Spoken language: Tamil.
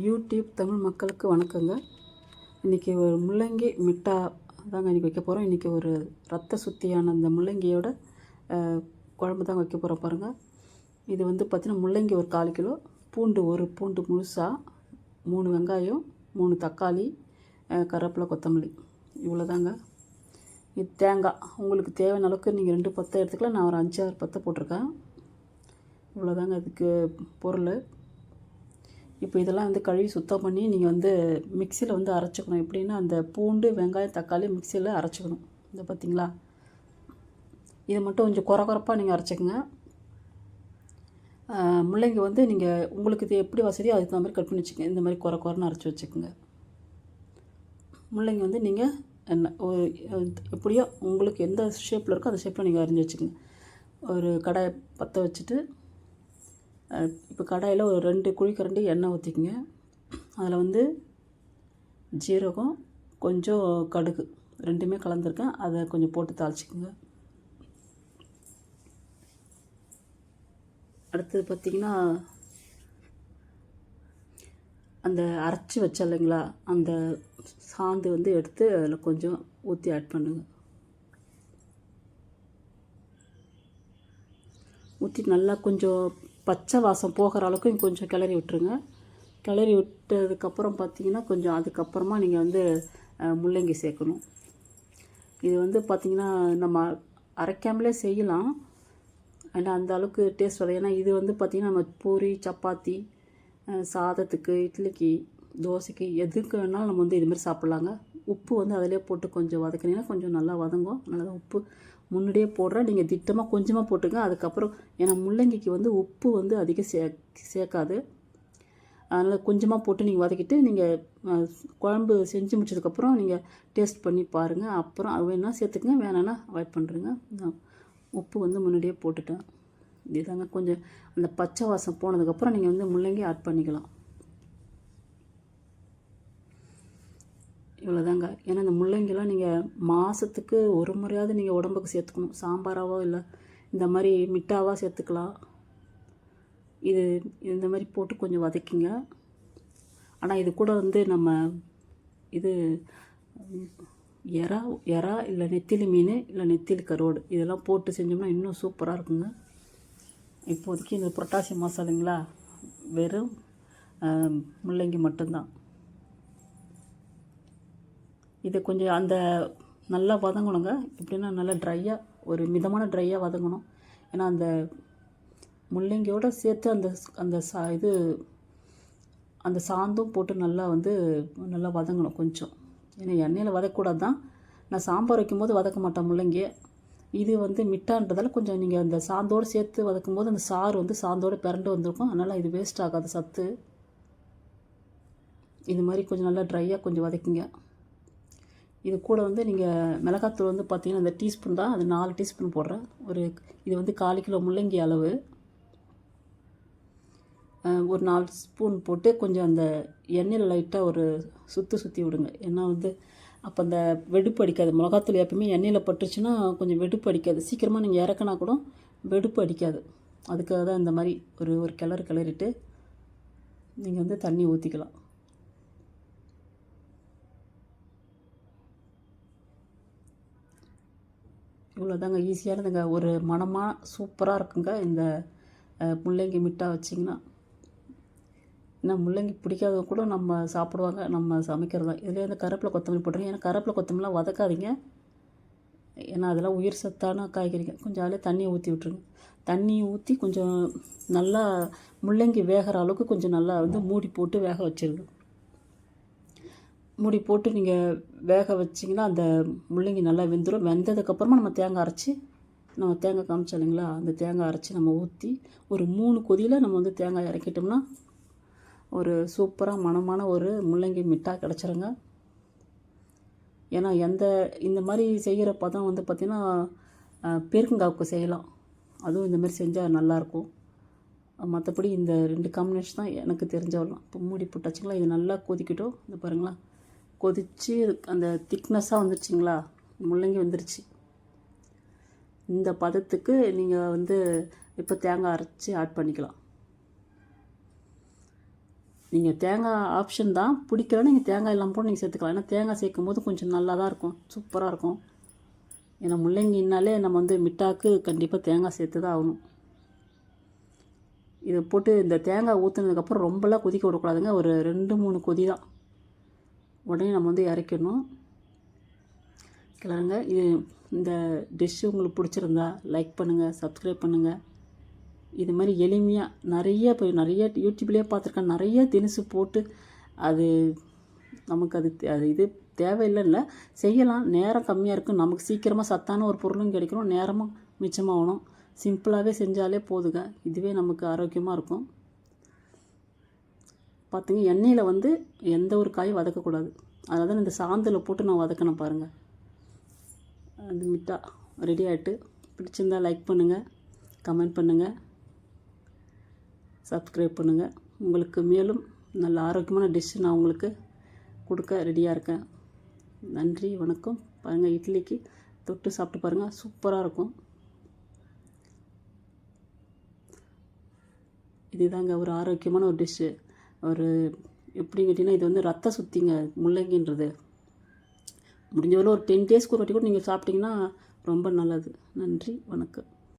யூடியூப் தமிழ் மக்களுக்கு வணக்கங்க. இன்றைக்கி ஒரு முள்ளங்கி மிட்டா தாங்க இன்றைக்கி வைக்க போகிறோம் இன்றைக்கி ஒரு ரத்த சுத்தியான அந்த முள்ளங்கியோட குழம்பு தாங்க வைக்க போகிறோம் பாருங்கள் இது வந்து பார்த்திங்கன்னா முள்ளங்கி ஒரு கால் கிலோ பூண்டு ஒரு பூண்டு முழுசாக மூணு வெங்காயம் மூணு தக்காளி கருவேப்பிலை கொத்தமல்லி. இவ்வளோதாங்க. இது தேங்காய். உங்களுக்கு தேவையான அளவுக்கு நீங்கள் ரெண்டு பத்தை எடுத்துக்கலாம். நான் ஒரு அஞ்சாறு பத்தை போட்டிருக்கேன். இவ்வளோதாங்க அதுக்கு பொருள். இப்போ இதெல்லாம் வந்து கழுவி சுத்தம் பண்ணி நீங்கள் வந்து மிக்சியில் வந்து அரைச்சிக்கணும். எப்படின்னா அந்த பூண்டு வெங்காயம் தக்காளி மிக்சியில் அரைச்சிக்கணும். இந்த பார்த்திங்களா இதை மட்டும் கொஞ்சம் குறை குறைப்பாக நீங்கள் அரைச்சிக்கங்க. முள்ளங்கி வந்து நீங்கள் உங்களுக்கு இது எப்படி வசதியோ அதுக்கு தகுந்த மாதிரி கட் பண்ணி வச்சுக்கோங்க. இந்த மாதிரி குறை குறைன்னு அரைச்சி வச்சுக்கோங்க. முள்ளங்கி வந்து நீங்கள் என்ன ஒரு எப்படியோ உங்களுக்கு எந்த ஷேப்பில் இருக்கோ அந்த ஷேப்பில் நீங்கள் அரிஞ்சு வச்சுக்கோங்க. ஒரு கடை பற்ற வச்சுட்டு இப்போ கடாயில் ஒரு ரெண்டு குழிக்கரண்டி எண்ணெய் ஊற்றிக்கங்க. அதில் வந்து ஜீரகம் கொஞ்சம் கடுகு ரெண்டுமே கலந்துருக்கேன். அதை கொஞ்சம் போட்டு தாளிச்சிக்கோங்க. அடுத்தது பார்த்திங்கன்னா அந்த அரைச்சி வச்ச இல்லைங்களா அந்த சாந்து வந்து எடுத்து அதில் கொஞ்சம் ஊற்றி ஆட் பண்ணுங்கள் ஊற்றி நல்லா கொஞ்சம் பச்சை வாசம் போகிற அளவுக்கு கொஞ்சம் கிளறி விட்டுருங்க. கிளறி விட்டதுக்கப்புறம் பார்த்தீங்கன்னா கொஞ்சம் அதுக்கப்புறமா நீங்கள் வந்து முள்ளங்கி சேர்க்கணும். இது வந்து பார்த்திங்கன்னா நம்ம அரைக்காமலே செய்யலாம். ஆனால் அந்த அளவுக்கு டேஸ்ட் வரும் ஏன்னா இது வந்து பார்த்திங்கன்னா நம்ம பூரி சப்பாத்தி சாதத்துக்கு இட்லிக்கு தோசைக்கு எதுக்கு வேணாலும் நம்ம வந்து இதுமாரி சாப்பிட்லாங்க. உப்பு வந்து அதிலே போட்டு கொஞ்சம் வதக்கினீங்கன்னா கொஞ்சம் நல்லா வதங்கும். அதனால உப்பு முன்னாடியே போடுறேன் நீங்கள் திட்டமாக கொஞ்சமாக போட்டுங்க. அதுக்கப்புறம் ஏன்னா முள்ளங்கிக்கு வந்து உப்பு வந்து அதிகம் சே சேர்க்காது. அதனால் கொஞ்சமாக போட்டு நீங்கள் வதக்கிட்டு நீங்கள் குழம்பு செஞ்சு முடிச்சதுக்கப்புறம் நீங்கள் டேஸ்ட் பண்ணி பாருங்கள் அப்புறம் அது வேணால் சேர்த்துக்குங்க வேணான்னா அவாய்ட் பண்ணுறேங்க நான் உப்பு வந்து முன்னாடியே போட்டுட்டேன். இதுதாங்க கொஞ்சம் அந்த பச்சை வாசம் போனதுக்கப்புறம் நீங்கள் வந்து முள்ளங்கி ஆட் பண்ணிக்கலாம். இவ்வளோதாங்க ஏன்னா இந்த முள்ளங்கிலாம் நீங்கள் மாதத்துக்கு ஒரு முறையாவது நீங்கள் உடம்புக்கு சேர்த்துக்கணும். சாம்பாராவோ இல்லை இந்த மாதிரி மிட்டாவாக சேர்த்துக்கலாம். இது இந்த மாதிரி போட்டு கொஞ்சம் வதக்கிங்க. ஆனால் இது கூட வந்து நம்ம இது எறா எறா இல்லை நெத்திலி மீன் இல்லை நெத்திலி கருவாடு. இதெல்லாம் போட்டு செஞ்சோம்னா இன்னும் சூப்பராக இருக்குங்க. இப்போதைக்கு இந்த புரட்டாசி மாதம் இல்லைங்களா வெறும் முள்ளங்கி மட்டும்தான். இது கொஞ்சம் அந்த நல்லா வதங்கணுங்க. எப்படின்னா நல்லா ட்ரையாக ஒரு மிதமான ட்ரையாக வதங்கணும். ஏன்னா அந்த முள்ளங்கியோடு சேர்த்து அந்த அந்த சா இது அந்த சாந்தும் போட்டு நல்லா வந்து நல்லா வதங்கணும் கொஞ்சம். ஏன்னா எண்ணெயில் வதக்கூடாது தான் நான் சாம்பார் வைக்கும்போது வதக்க மாட்டேன் முள்ளங்கியை. இது வந்து மிட்டான்றதால கொஞ்சம் நீங்கள் அந்த சாந்தோடு சேர்த்து வதக்கும் போது அந்த சாறு வந்து சாந்தோடு பிறண்டு வந்திருக்கும். அதனால் இது வேஸ்ட் ஆகாது சத்து. இது மாதிரி கொஞ்சம் நல்லா ட்ரையாக கொஞ்சம் வதக்கிங்க. இது கூட வந்து நீங்கள் மிளகாத்தூள் வந்து பார்த்தீங்கன்னா அந்த டீஸ்பூன் தான் அது நாலு டீஸ்பூன் போடுறேன். ஒரு இது வந்து கால் கிலோ முள்ளங்கி அளவு. ஒரு நாலு ஸ்பூன் போட்டு கொஞ்சம் அந்த எண்ணெயில் லைட்டாக ஒரு சுற்றி சுற்றி விடுங்க. ஏன்னா வந்து அப்போ அந்த வெடுப்பு அடிக்காது. மிளகாத்தூள் எப்பவுமே எண்ணெயில் பட்டுருச்சுன்னா கொஞ்சம் வெடுப்பு அடிக்காது. சீக்கிரமாக நீங்கள் இறக்குனா கூட வெடுப்பு அடிக்காது. அதுக்காக தான் இந்த மாதிரி ஒரு ஒரு கிளறு கிளறிட்டு நீங்கள் வந்து தண்ணி ஊற்றிக்கலாம் இவ்வளோதாங்க ஈஸியானதுங்க ஒரு மனமாக சூப்பராக இருக்குங்க இந்த முள்ளங்கி மிட்டாய் வச்சிங்கன்னா. ஏன்னா முள்ளங்கி பிடிக்காத கூட நம்ம சாப்பிடுவாங்க நம்ம சமைக்கிறது தான் இதில் இந்த கருப்பில் கொத்தமல்லி போட்டுருங்க ஏன்னா கருப்பில் கொத்தமல்லாம் வதக்காதீங்க. ஏன்னா அதெல்லாம் உயிர் சத்தான காய்கறிங்க. கொஞ்சம் அதில் தண்ணியை ஊற்றி விட்ருங்க தண்ணி ஊற்றி கொஞ்சம் நல்லா முள்ளங்கி வேகிற அளவுக்கு கொஞ்சம் நல்லா வந்து மூடி போட்டு வேக வச்சிருங்க. மூடி போட்டு நீங்கள் வேக வச்சிங்கன்னா அந்த முள்ளங்கி நல்லா வெந்துடும் வெந்ததுக்கப்புறமா நம்ம தேங்காய் அரைச்சி நம்ம தேங்காய் காமிச்சோம் இல்லைங்களா? அந்த தேங்காய் அரைச்சி நம்ம ஊற்றி ஒரு மூணு கொதியில் நம்ம வந்து தேங்காய் இறக்கிட்டோம்னா ஒரு சூப்பராக மனமான ஒரு முள்ளங்கி மிட்டா கிடச்சிருங்க. ஏன்னா எந்த இந்த மாதிரி செய்கிற பதம் வந்து பார்த்திங்கன்னா பேருக்கங்காவுக்கு செய்யலாம். அதுவும் இந்த மாதிரி செஞ்சால் நல்லாயிருக்கும் மற்றபடி இந்த ரெண்டு காம்பினேஷன் தான் எனக்கு தெரிஞ்சவரலாம் இப்போ மூடி போட்டாச்சுங்களா? இது நல்லா கொதிக்கட்டும். இந்த பாருங்களா கொதித்து அந்த திக்னஸ்ஸாக வந்துருச்சுங்களா? முள்ளங்கி வந்துருச்சு. இந்த பதத்துக்கு நீங்கள் வந்து இப்போ தேங்காய் அரைச்சி ஆட் பண்ணிக்கலாம். நீங்கள் தேங்காய் ஆப்ஷன் தான். பிடிக்கலன்னா நீங்கள் தேங்காய் இல்லாமல் கூட நீங்கள் சேர்த்துக்கலாம். ஏன்னா தேங்காய் சேர்க்கும் போது கொஞ்சம் நல்லா தான் இருக்கும். சூப்பராக இருக்கும். ஏன்னா முள்ளங்கினாலே நம்ம வந்து மிட்டாக்கு கண்டிப்பாக தேங்காய் சேர்த்து தான் ஆகணும். இதை போட்டு இந்த தேங்காய் ஊற்றுனதுக்கப்புறம் ரொம்பலாம் கொதிக்க விடக்கூடாதுங்க. ஒரு ரெண்டு மூணு கொதி தான். உடனே நம்ம வந்து இறக்கணும் கிளறுங்க இது இந்த டிஷ்ஷு உங்களுக்கு பிடிச்சிருந்தா லைக் பண்ணுங்கள் சப்ஸ்கிரைப் பண்ணுங்கள் இது மாதிரி எளிமையாக நிறைய இப்போ நிறைய யூடியூப்லேயே பார்த்துருக்கேன். நிறைய தினுசு போட்டு அது நமக்கு அது தே- அது இது தேவையில்லைல்ல. செய்யலாம். நேரம் கம்மியாக இருக்கும் நமக்கு சீக்கிரமாக சத்தான ஒரு பொருளும் கிடைக்கணும். நேரமும் மிச்சமாகணும். சிம்பிளாகவே செஞ்சாலே போதுங்க. இதுவே நமக்கு ஆரோக்கியமாக இருக்கும். பார்த்துங்க எண்ணெயில் வந்து எந்த ஒரு காயும் வதக்கக்கூடாது. அதனால தான் இந்த சாந்தில் போட்டு நான் வதக்கணும் பாருங்கள் அது மிட்டா ரெடி ஆகிட்டு பிடிச்சிருந்தா லைக் பண்ணுங்கள் கமெண்ட் பண்ணுங்கள் சப்ஸ்கிரைப் பண்ணுங்கள் உங்களுக்கு மேலும் நல்ல ஆரோக்கியமான டிஷ் நான் உங்களுக்கு கொடுக்க ரெடியாக இருக்கேன். நன்றி வணக்கம். பாருங்கள் இட்லிக்கு தொட்டு சாப்பிட்டு பாருங்கள் சூப்பராக இருக்கும். இதுதாங்க ஒரு ஆரோக்கியமான ஒரு டிஷ்ஷு ஒரு எப்படின்னு கேட்டிங்கன்னா இது வந்து ரத்த சுத்திங்க முள்ளங்கின்றது. முடிஞ்ச வரை ஒரு டென் டேஸ்க்கு ஒரு வாட்டி கூட நீங்கள் சாப்பிட்டீங்கன்னா ரொம்ப நல்லது. நன்றி வணக்கம்.